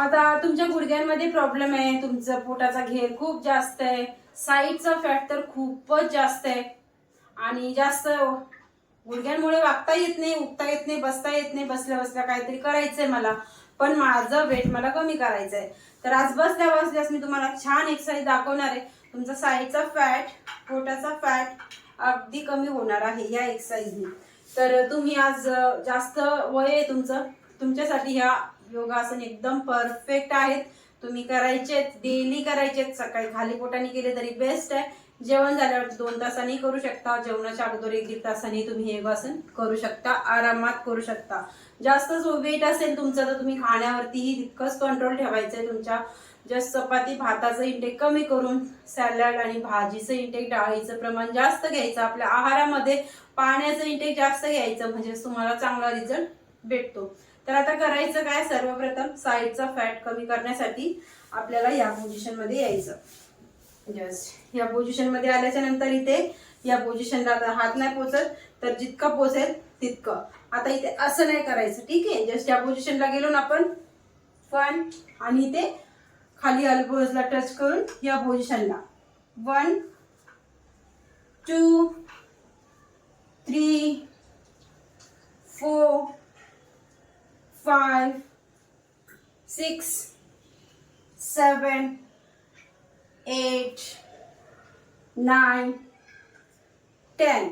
आता तुमच्या गुडघ्यांमध्ये प्रॉब्लेम आहे. तुमचं पोटाचा घेर खूप जास्त आहे. साईडचा फॅट तर खूपच जास्त आहे. आणि जास्त गुडघ्यांमुळे वागता येत नाही उठता येत नाही बसता येत नाही. बसल्या बसल्या काहीतरी करायचंय मला. पण माझं वेट मला कमी करायचं आहे तर आज बसल्या बसल्यास मी तुम्हाला छान एक्सरसाइज दाखवणार आहे. तुमचा साईडचा फॅट पोटाचा फॅट अगदी कमी होणार आहे या एक्सरसाइजने तर तुम्ही आज जास्त वय आहे तुमचं. तुमच्यासाठी ह्या योगासन एकदम परफेक्ट आहेत. तुम्ही करायचे डेली करायचे सकाळी खाली पोटाने केले तरी बेस्ट आहे. जेवण झाल्यावर दोन तासांनी करू शकता जेवणाच्या अगोदर एक दीड तासांनी तुम्ही योगासन करू शकता आरामात करू शकता. जास्त वेट असेल तुमचं तर तुम्ही खाण्यावरतीही तितकंच कंट्रोल ठेवायचं आहे तुमच्या. जस्ट चपाती भाताचं इंटेक कमी करून सॅलड आणि भाजीचं इंटेक डाळीचं प्रमाण जास्त घ्यायचं. आपल्या आहारामध्ये पाण्याचं इंटेक जास्त घ्यायचं म्हणजे तुम्हाला चांगला रिझल्ट भेटतो. तर आता करायचं काय? सर्वप्रथम साईडचा फॅट कमी करण्यासाठी आपल्याला या पोझिशनमध्ये यायचं. जस्ट या पोझिशनमध्ये आल्याच्यानंतर इथे या पोझिशनला आता हात नाही पोचत तर जितकं पोचेल तितकं. आता इथे असं नाही करायचं ठीक आहे? जस्ट या पोझिशनला गेलो ना आपण वन आणि इथे खाली अल्बोजला टच करून या पोझिशनला one two three four five, six seven eight nine ten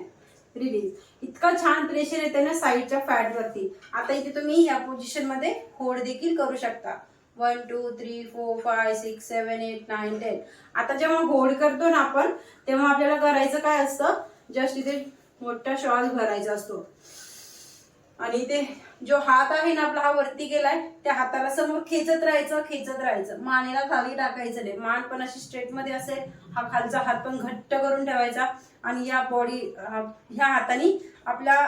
release इतकं छान प्रेशर येते ना साईडच्या फॅटवरती आता इथे तुम्ही या पोझिशनमध्ये होल्ड देखील करू शकता. One two three four five six seven eight nine ten आता जेव्हा होल्ड करतो ना आपण तेव्हा आपल्याला करायचं काय असतं? जस्ट इथे मोठा श्वास भरायचा असतो. आणि ते जो हात आहे ना आपला हा वरती गेलाय त्या हाताला समोर खेचत राहायचं खेचत राहायचं. मानेला खाली टाकायचं नाही. मान पण अशी स्ट्रेटमध्ये असेल हा खालचा हात पण घट्ट करून ठेवायचा आणि या बॉडी ह्या हाताने आपल्या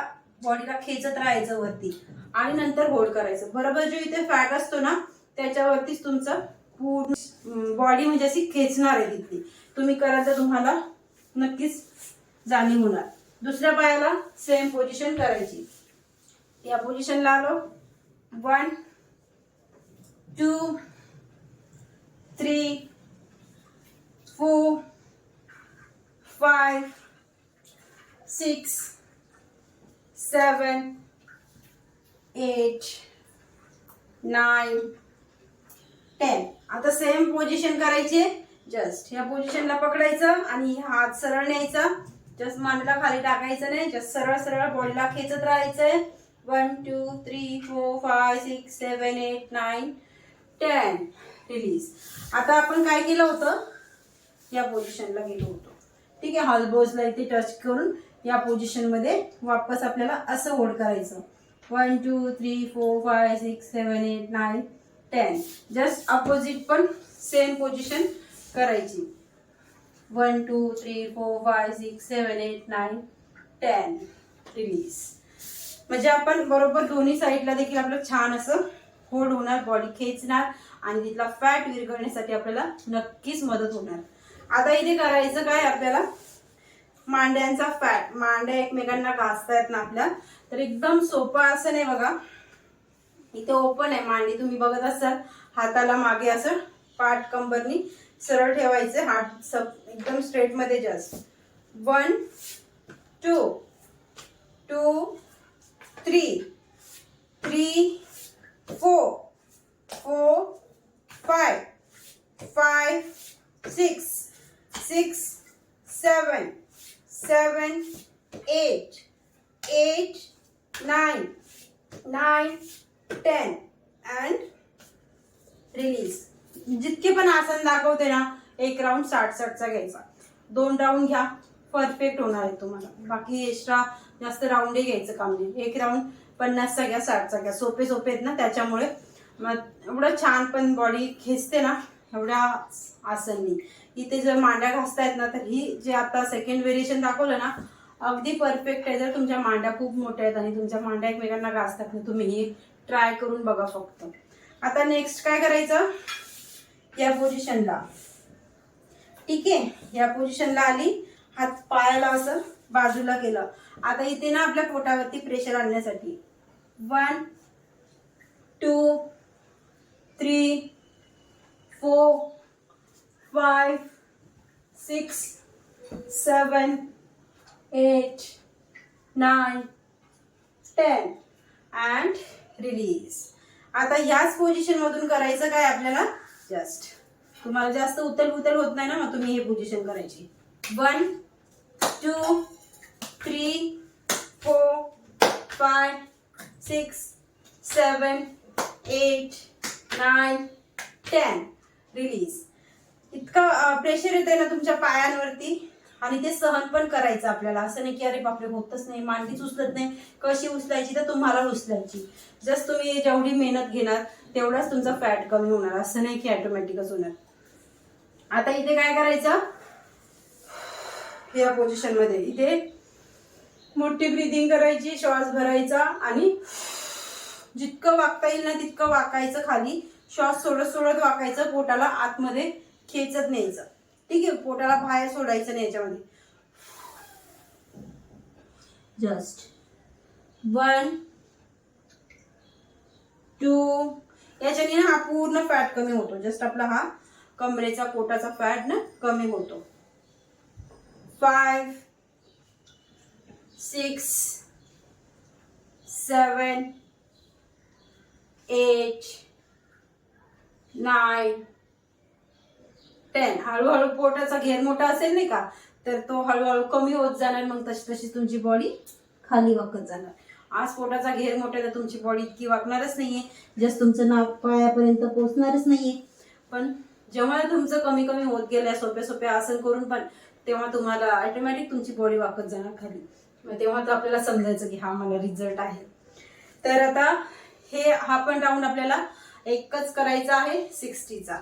बॉडीला खेचत राहायचं वरती. आणि नंतर होल्ड करायचं. बरोबर जो इथे फॅट असतो ना त्याच्यावरतीच तुमचं पूर्ण बॉडी म्हणजे अशी खेचणार आहे तिथली तुम्ही कराल तर तुम्हाला नक्कीच जाणीव होणार. दुसऱ्या पायाला सेम पोझिशन करायची. या पोझिशनला आलो. One two three four five six seven eight nine ten आता सेम पोझिशन करायची. जस्ट ह्या पोझिशनला पकडायचं आणि हात सरळ न्यायचा. जस्ट मांडला खाली टाकायचं नाही. जस्ट सरळ सरळ बॉडीला खेचत राहायचंय. One two three four five six seven eight nine ten release आता आपण काय केलं होतं? या पोझिशनला गेलो होतो. ठीक आहे हॉलबोजला इथे टच करून या पोझिशनमध्ये वापस आपल्याला असं होल्ड करायचं. One two three four five six seven eight nine ten just opposite पण सेम पोझिशन करायची. One two three four five six seven eight nine ten release म्हणजे आपण बरोबर दोन्ही साईडला देखील आपलं छान असं होड होणार बॉडी खेचणार आणि तिथला फॅट विरघळण्यासाठी आपल्याला नक्कीच मदत होणार. आता इथे करायचं काय? आपल्याला मांड्यांचा फॅट मांड्या एकमेकांना घासतायत ना आपल्या तर एकदम सोपं असं नाही बघा. इथे ओपन आहे मांडी तुम्ही बघत असाल. हाताला मागे असं पाठ कंबरनी सरळ ठेवायचं हात सब एकदम स्ट्रेटमध्ये just one two two three, three, four, four, five, five, six, six, seven, seven, eight, eight, nine, nine, ten, and release. जितके पण आसन दाखवते ना एक राऊंड साठ साठचा घ्यायचा. दोन राऊंड घ्या. परफेक्ट होणार आहे तुम्हाला. बाकी एक्स्ट्रा जास्त राऊंडही घ्यायचं काम नाही. एक राऊंड पन्नासचा घ्या साठचा घ्या सोपे सोपे आहेत ना त्याच्यामुळे. मग एवढं छान पण बॉडी खेचते ना एवढ्या आसननी इथे जर मांड्या घासतायत ना तर ही जे आता सेकंड व्हेरिएशन दाखवलं ना अगदी परफेक्ट आहे. जर तुमच्या मांड्या खूप मोठ्या आहेत आणि तुमच्या मांड्या एकमेकांना घासतात ना तुम्ही ही ट्राय करून बघा फक्त. आता नेक्स्ट काय करायचं? या पोझिशनला ठीक आहे? या पोझिशनला आली. हात पायाला असं बाजूला केलं. आता इथे ना आपल्या पोटावरती प्रेशर आणण्यासाठी. One two three four five six seven eight nine ten and release आता याच पोझिशन मधून करायचं काय आपल्याला? जस्ट तुम्हाला जास्त उतल उतल होत नाही ना मग तुम्ही हे पोझिशन करायची. One two three four five six seven eight nine ten release इतका प्रेशर येते ना तुमच्या पायांवरती आणि ते सहन पण करायचं आपल्याला. असं नाही की अरे बापरे होतच नाही मांडीच उचलत नाही. कशी उचलायची तर तुम्हाला उचलायची. जस्ट तुम्ही जेवढी मेहनत घेणार तेवढाच तुमचा फॅट कमी होणार. असं नाही की ऑटोमॅटिकच होणार. आता इथे काय करायचं? या पोझिशनमध्ये इथे मोठी ब्रिदिंग करायची श्वास भरायचा आणि जितकं वाकता येईल ना तितकं वाकायचं खाली. श्वास सोडत सोडत वाकायचं पोटाला आतमध्ये खेचत न्यायचं. ठीक आहे? पोटाला बाहेर सोडायचं नाही याच्यामध्ये. जस्ट वन टू याच्याने ना हा पूर्ण फॅट कमी होतो. जस्ट आपला हा कमरेचा पोटाचा फॅट ना कमी होतो. Five, six seven eight nine ten हळूहळू पोटाचा घेर मोठा असेल नाही का तर तो हळूहळू कमी होत जाणार. मग तशी तशी तुमची बॉडी खाली वाकत जाणार. आज पोटाचा घेर मोठा तर तुमची बॉडी इतकी वाकणारच नाहीये. जस्ट तुमचं नाव पायापर्यंत पोचणारच नाहीये. पण जेव्हा तुमचं कमी कमी होत गेलं सोपे सोपे आसन करून पण तेव्हा तुम्हाला ऑटोमॅटिक तुमची बॉडी वाकत जाणार खाली. मग तेव्हा तर आपल्याला समजायचं की हा मला रिझल्ट आहे. तर आता हे हा पण राऊंड आपल्याला एकच करायचा आहे सिक्स्टीचा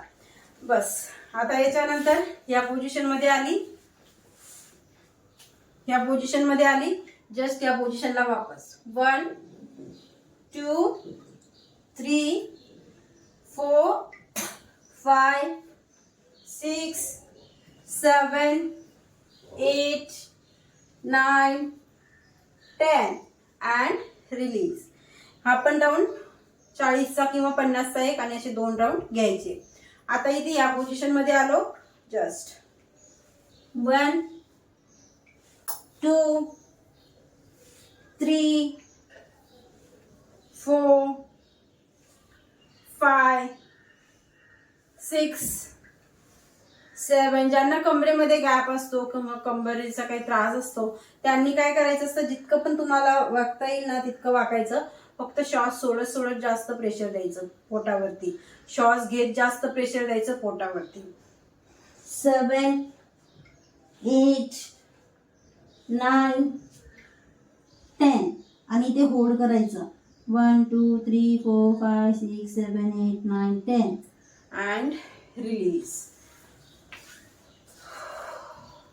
बस. आता याच्यानंतर या पोझिशनमध्ये आली. या पोझिशनमध्ये आली. जस्ट या पोझिशनला वापस. One two three four five six seven eight nine ten and release हा पण राऊंड चाळीसचा किंवा पन्नासचा एक आणि असे दोन राऊंड घ्यायचे. आता इथे या पोझिशनमध्ये आलो. Just one two three four five six ज्यांना कमरेमध्ये गॅप असतो किंवा कंबरेचा काही त्रास असतो त्यांनी काय करायचं असतं जितकं पण तुम्हाला वागता येईल ना तितकं वाकायचं फक्त श्वास सोडत सोडत जास्त प्रेशर द्यायचं पोटावरती. श्वास घेत जास्त प्रेशर द्यायचं पोटावरती. सेवन एट नाईन टेन आणि ते होल्ड करायचं. One two three four five six seven eight nine ten and release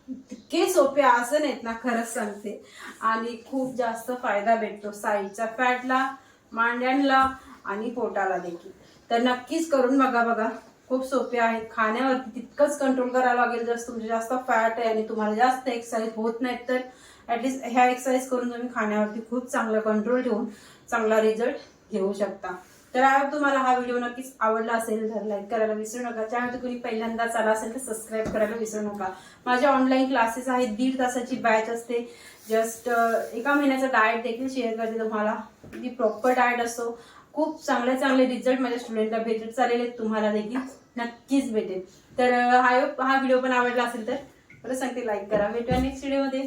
इतके सोपे आसन आहेत ना खरंच सांगते. आणि खूप जास्त फायदा भेटतो साईडच्या फॅटला मांड्यांना आणि पोटाला देखील. तर नक्कीच करून बघा बघा. खूप सोपे आहेत. खाण्यावरती तितकंच कंट्रोल करावं लागेल. जर तुमचे जास्त फॅट आहे आणि तुम्हाला जास्त एक्सरसाइज होत नाहीत तर ॲटलिस्ट ह्या एक्सरसाइज करून तुम्ही खाण्यावरती खूप चांगला कंट्रोल ठेवून चांगला रिझल्ट घेऊ शकता. तर आज तुम्हाला हा व्हिडिओ नक्कीच आवडला असेल तर लाईक करायला विसरू नका. त्यानंतर तुम्ही पहिल्यांदाच आला असेल तर सबस्क्राईब करायला विसरू नका. माझ्या ऑनलाईन क्लासेस आहेत दीड तासाची बॅच असते. जस्ट एका महिन्याचा डाएट देखील शेअर करते तुम्हाला. जी प्रॉपर डाएट असतो. खूप चांगले चांगले रिझल्ट माझ्या स्टुडंटला भेटत चाललेले तुम्हाला देखील नक्कीच भेटेल. तर हा हा व्हिडिओ पण आवडला असेल तर परत सांगते लाईक करा. भेटूया नेक्स्ट व्हिडिओमध्ये